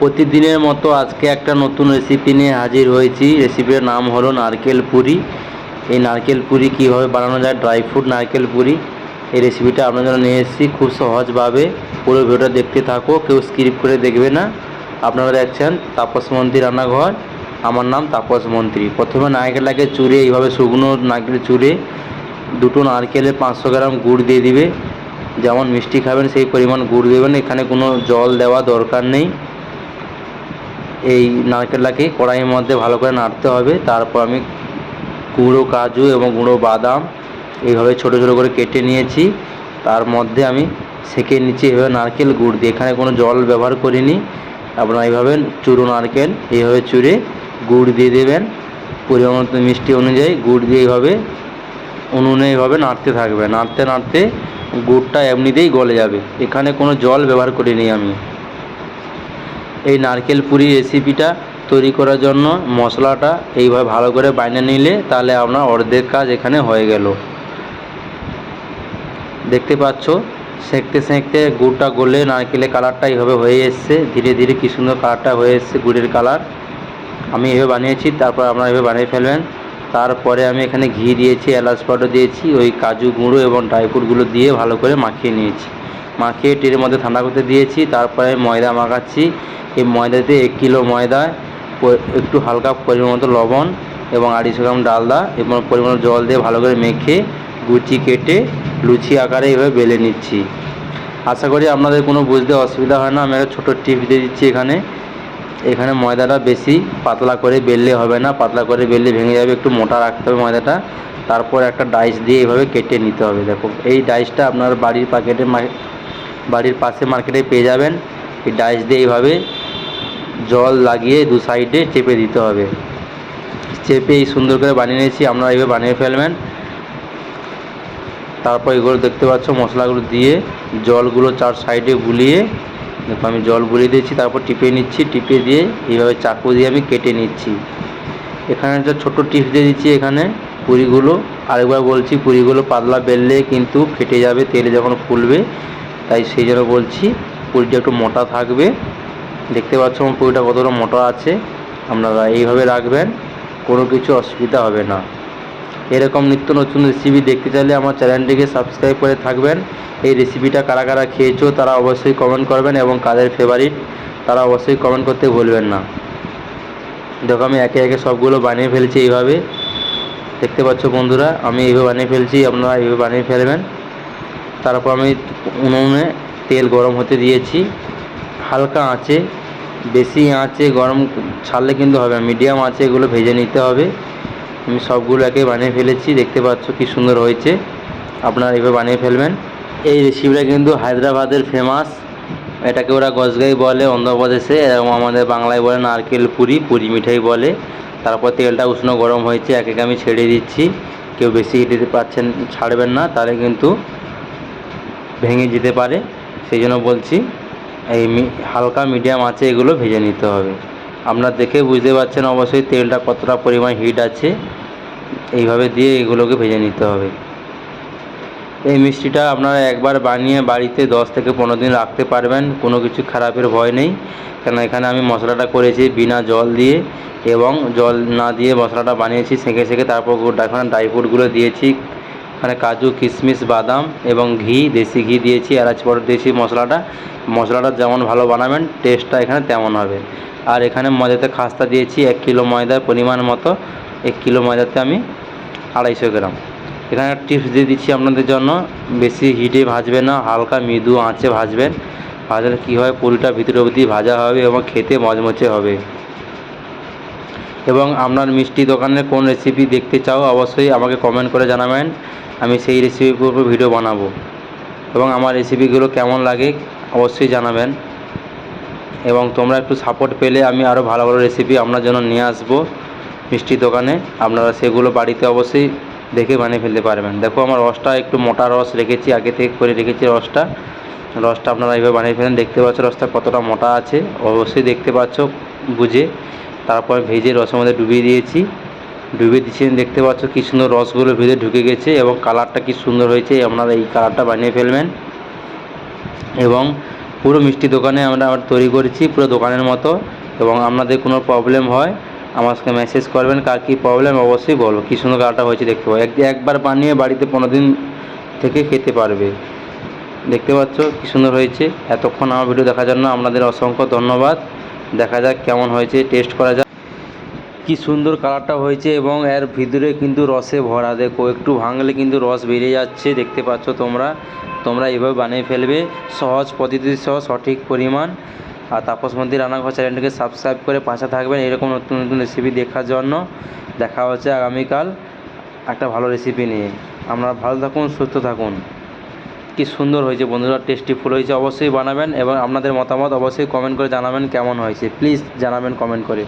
প্রতিদিনের মতো আজকে একটা নতুন রেসিপি নিয়ে হাজির হয়েছি। রেসিপির নাম হলো নারকেল পুরি। এই নারকেল পুরি কীভাবে বানানো যায়? ড্রাই ফ্রুট নারকেল পুরি। এই রেসিপিটা আপনার জন্য নিয়ে এসেছি খুব সহজভাবে। পুরো ভিডিওটা দেখতে থাকো, কেউ স্কিপ করে দেখবে না। আপনারা দেখছেন তাপস মন্ত্রী রান্নাঘর। আমার নাম তাপস মন্ত্রী প্রথমে নারকেলটাকে চুড়ে এইভাবে শুকনো নারকেল চুড়ে দুটো নারকেলে পাঁচশো গ্রাম গুড় দিয়ে দিবে। যেমন মিষ্টি খাবেন, সেই পরিমাণ গুড় দেবেন। এখানে কোনো জল দেওয়া দরকার নেই। এই নারকেলটাকে কড়াইয়ের মধ্যে ভালো করে নাড়তে হবে। তারপর আমি গুঁড়ো কাজু এবং গুঁড়ো বাদাম এইভাবে ছোটো ছোটো করে কেটে নিয়েছি। তার মধ্যে আমি সেঁকে নিচ্ছি এভাবে নারকেল গুড় দিয়ে। এখানে কোনো জল ব্যবহার করিনি। আপনারা এইভাবে চুরো নারকেল এইভাবে চুড়ে গুড় দিয়ে দেবেন। পরিমাণ মিষ্টি অনুযায়ী গুড় দিয়ে এইভাবে উনুনে এইভাবে নাড়তে থাকবে। নাড়তে নাড়তে গুড়টা এমনিতেই গলে যাবে। এখানে কোনো জল ব্যবহার করিনি আমি। এই নারকেল পুরি রেসিপিটা তৈরি করার জন্য মশলাটা এইভাবে ভালো করে বাইনে নিলে তাহলে আপনার অর্ধেক কাজ এখানে হয়ে গেল। দেখতে পাচ্ছ? সেঁকতে সেঁকতে গুড়টা গলে নারকেলের কালারটা এইভাবে হয়ে এসছে। ধীরে ধীরে কী সুন্দর কালারটা হয়ে এসছে গুড়ের কালার আমি এভাবে বানিয়েছি, তারপর আপনারা এভাবে বানিয়ে ফেলবেন। তারপরে আমি এখানে ঘি দিয়েছি, এলাচ পাউডার দিয়েছি, ওই কাজু গুঁড়ো এবং ড্রাই ফ্রুটগুলো দিয়ে ভালো করে মাখিয়ে নিয়েছি। মাখিয়ে টিরের মধ্যে ঠান্ডা করতে দিয়েছি, তারপরে ময়দা মাখাচ্ছি। এই ময়দাতে এক কিলো ময়দা একটু হালকা পরিমাণ মতো লবণ এবং আড়াইশো গ্রাম ডালদা এবং পরিমাণ জল দিয়ে ভালো করে মেখে গুচি কেটে লুচি আকারে এভাবে বেলে নিচ্ছি। আশা করি আপনাদের কোনো বুঝতে অসুবিধা হয় না, আমি একটা ছোটো টিপ দিয়ে দিচ্ছি এখানে। এখানে ময়দাটা বেশি পাতলা করে বেললে হবে না, পাতলা করে বেললে ভেঙে যাবে, একটু মোটা রাখতে হবে ময়দাটা। তারপর একটা ডাইস দিয়ে এইভাবে কেটে নিতে হবে, দেখো। এই ডাইসটা আপনার বাড়ির প্যাকেটে বাড়ির পাশে মার্কেটে পেয়ে যাবেন। এই ডাইস দিয়ে এইভাবে জল লাগিয়ে দু সাইডে চেপে দিতে হবে। চেপে এই সুন্দর করে বানিয়ে নিয়েছি, আপনারা এইভাবে বানিয়ে ফেলবেন। তারপর এগুলো দেখতে পাচ্ছ, মশলাগুলো দিয়ে জলগুলো চার সাইডে গুলিয়ে, দেখো আমি জল গুলিয়ে দিয়েছি, তারপর টিপে নিচ্ছি টিপে দিয়ে এইভাবে চাকু দিয়ে আমি কেটে নিচ্ছি। এখানে একটা ছোটো টিপস দিয়ে দিচ্ছি এখানে পুরিগুলো। আরেকবার বলছি, পুরিগুলো পাতলা বেললে কিন্তু ফেটে যাবে, তেলে যখন ফুলবে তাই সেই জন্য বলছি, পুরিটা একটু মোটা থাকবে। দেখতে পাচ্ছ আমার পুরিটা কতটা মোটা আছে। আপনারা এইভাবে রাখবেন, কোনো কিছু অসুবিধা হবে না। এরকম নিত্য নতুন রেসিপি দেখতে চাইলে আমার চ্যানেলটিকে সাবস্ক্রাইব করে থাকবেন। এই রেসিপিটা কারা কারা খেয়েছো তারা অবশ্যই কমেন্ট করবেন এবং কাদের ফেভারিট তারা অবশ্যই কমেন্ট করতে ভুলবেন না। দেখো আমি একে একে সবগুলো বানিয়ে ফেলছি এইভাবে। দেখতে পাচ্ছ বন্ধুরা, আমি এইভাবে বানিয়ে ফেলছি, আপনারা এইভাবে বানিয়ে ফেলবেন। তারপর আমি উনুনে তেল গরম হতে দিয়েছি। হালকা আঁচে, বেশি আঁচে গরম ছাড়লে কিন্তু হবে না, মিডিয়াম আঁচে এগুলো ভেজে নিতে হবে। আমি সবগুলো একে বানিয়ে ফেলেছি, দেখতে পাচ্ছ কি সুন্দর হয়েছে। আপনারা এভাবে বানিয়ে ফেলবেন। এই রেসিপিটা কিন্তু হায়দ্রাবাদের ফেমাস এটাকে ওরা গজগাই বলে, অন্ধ্রপ্রদেশে, এবং আমাদের বাংলায় বলে নারকেল পুরি পুরি মিঠাই বলে। তারপর তেলটা উষ্ণ গরম হয়েছে এক এক আমি ছেড়ে দিচ্ছি। কেউ বেশি দিতে পারছেন, ছাড়বেন না, তাহলে কিন্তু ভেঙে যেতে পারে, সেই জন্য বলছি এই হালকা মিডিয়াম আছে, এগুলো ভেজে নিতে হবে। আপনারা দেখে বুঝতে পারছেন অবশ্যই তেলটা কতটা পরিমাণ হিট আছে, এইভাবে দিয়ে এগুলোকে ভেজে নিতে হবে। এই মিষ্টিটা আপনারা একবার বানিয়ে বাড়িতে দশ থেকে পনেরো দিন রাখতে পারবেন, কোনো কিছু খারাপের ভয় নেই। কেন এখানে আমি মশলাটা করেছি বিনা জল দিয়ে এবং জল না দিয়ে মশলাটা বানিয়েছি, সেঁকে সেঁকে তারপর এখানে ড্রাই ফ্রুটগুলো দিয়েছি এখানে কাজু কিশমিশ বাদাম এবং ঘি, দেশি ঘি দিয়েছি। এলাচ পাউডার দিয়েছি মশলাটা। মশলাটা যেমন ভালো বানাবেন টেস্টটা এখানে তেমন হবে। আর এখানে ময়দাতে খাস্তা দিয়েছি, এক কিলো ময়দার পরিমাণ মতো। এক কিলো ময়দাতে আমি আড়াইশো গ্রাম। এখানে টিপস দিয়ে দিচ্ছি আপনাদের জন্য। বেশি হিটে ভাজবেন না, হালকা মৃদু আঁচে ভাজবেন। ভাজলে কী হয়? পুরিটা ভিতরে অবধি ভাজা হবে এবং খেতে মচমচে হবে। এবং আপনার মিষ্টি দোকানের কোন রেসিপি দেখতে চাও, অবশ্যই আমাকে কমেন্ট করে জানাবেন। আমি সেই রেসিপির উপর ভিডিও বানাবো। এবং আমার রেসিপিগুলো কেমন লাগে অবশ্যই জানাবেন। এবং তোমরা একটু সাপোর্ট পেলে আমি আরও ভালো ভালো রেসিপি আপনার জন্য নিয়ে আসব মিষ্টি দোকানে। আপনারা সেগুলো বাড়িতে অবশ্যই দেখে বানিয়ে ফেলতে পারবেন। দেখো আমার রসটা একটু মোটা রস রেখেছি, আগে থেকে করে রেখেছি রসটা। রসটা আপনারা এইভাবে বানিয়ে ফেলেন, দেখতে পাচ্ছ রসটা কতটা মোটা আছে। অবশ্যই দেখতে পাচ্ছ, বুঝে। তারপর ভেজে রসের মধ্যে ডুবিয়ে দিয়েছি। ডুবিয়ে দিচ্ছেন। দেখতে পাচ্ছ কি সুন্দর রসগুলো ভেজে ঢুকে গেছে এবং কালারটা কি সুন্দর হয়েছে। আপনারা এই কালারটা বানিয়ে ফেলবেন। এবং পুরো মিষ্টি দোকানে আমরা আবার তৈরি করেছি পুরো দোকানের মতো। এবং আপনাদের কোনো প্রবলেম হয়, আমাকে মেসেজ করবেন, কার কী প্রবলেম অবশ্যই বলো। কী সুন্দর কালারটা হয়েছে দেখতে পাবো। এক একবার বানিয়ে বাড়িতে পনেরো দিন থেকে খেতে পারবে। দেখতে পাচ্ছ কী সুন্দর হয়েছে। এতক্ষণ আমার ভিডিও দেখার জন্য আপনাদের অসংখ্য ধন্যবাদ। দেখা যাক কেমন হয়েছে। টেস্ট করা যাক। কি সুন্দর কালারটা হয়েছে এবং এর ভিতরে কিন্তু রসে ভরা। দেখো, একটু ভাঙলে কিন্তু রস বেরিয়ে যাচ্ছে, দেখতে পাচ্ছ তোমরা। তোমরা এভাবে বানিয়ে ফেলবে, সহজ পদ্ধতি সহ, সঠিক পরিমাণ। আর তাপস মন্দির রান্নাঘর চ্যানেলটিকে সাবস্ক্রাইব করে পাশে থাকবেন, এরকম নতুন নতুন রেসিপি দেখার জন্য। দেখা হচ্ছে আগামীকাল একটা ভালো রেসিপি নিয়ে। আপনারা ভালো থাকুন, সুস্থ থাকুন। কি সুন্দর হয়েছে বন্ধুরা টেস্টি ফুল হয়েছে, অবশ্যই বানাবেন এবং আপনাদের মতামত অবশ্যই কমেন্ট করে জানাবেন কেমন হয়েছে। প্লিজ জানাবেন কমেন্ট করে।